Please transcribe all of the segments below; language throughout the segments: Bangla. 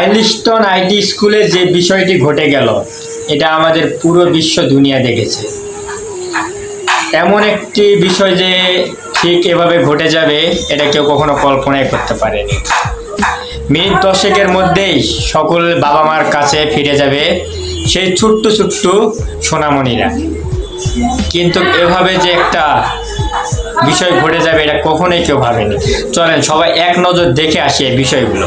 আইলিস্টন আইটি স্কুলে যে বিষয়টি ঘটে গেল, এটা আমাদের পুরো বিশ্ব দুনিয়া দেখেছে। এমন একটি বিষয় যে ঠিক এভাবে ঘটে যাবে, এটা কেউ কখনো কল্পনাই করতে পারেনি। মিনিট দশেকের মধ্যেই সকল বাবা মার কাছে ফিরে যাবে সেই ছোট্ট ছোট্ট সোনামণিরা। কিন্তু এভাবে যে একটা বিষয় ঘটে যাবে, এটা কখনোই কেউ ভাবেনি। চলেন সবাই এক নজর দেখে আসি বিষয়গুলো।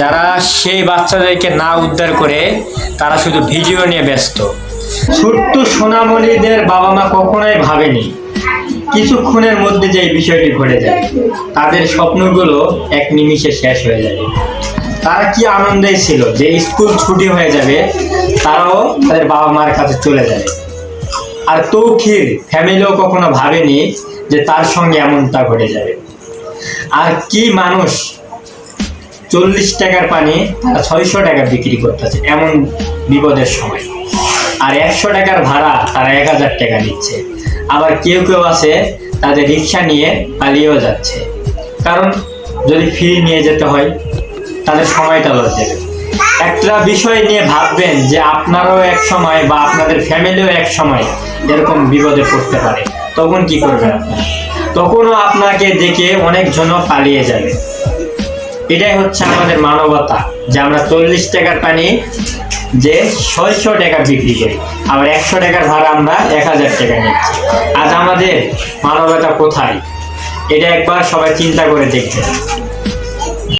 যারা সেই বাচ্চাদেরকে না উদ্ধার করে, তারা শুধু ভিডিও নিয়ে ব্যস্ত। ছোট্ট সোনামণিদের বাবা মা কখনোই ভাবেনি কিছুক্ষণের মধ্যে যে বিষয়টি ঘটে যায় তাদের স্বপ্নগুলো এক নিমিষে শেষ হয়ে যাবে। তারা কি আনন্দে ছিল যে স্কুল ছুটি হয়ে যাবে, তারাও তাদের বাবা মার কাছে চলে যাবে। আর তৌখির ফ্যামিলিও কখনো ভাবেনি যে তার সঙ্গে এমনটা ঘটে যাবে। আর কি মানুষ চল্লিশ টাকার পানি তারা ছয়শো টাকা বিক্রি করতেছে, এমন বিপদের সময়। আর একশো টাকার ভাড়া তারা এক হাজার টাকা নিচ্ছে। আবার কেউ কেউ আছে, তাদের রিক্সা নিয়ে পালিয়েও যাচ্ছে। কারণ যদি ফ্রি নিয়ে যেতে হয়, তাদের সময়টা লস যাবে। একটা বিষয় নিয়ে ভাববেন যে আপনারাও এক সময় বা আপনাদের ফ্যামিলিও এক সময় এরকম বিপদে পড়তে পারে। তখন কি করবেন আপনারা? তখনও আপনাকে দেখে অনেকজন পালিয়ে যাবে। এটাই হচ্ছে আমাদের মানবতা, যে আমরা চল্লিশ টাকার পানি যে ছয়শো টাকা বিক্রি করি, আবার একশো টাকার ভাড়া আমরা এক হাজার টাকা নিচ্ছি আজ আমাদের মানবতা কোথায়? এটা একবার সবাই চিন্তা করে দেখবেন।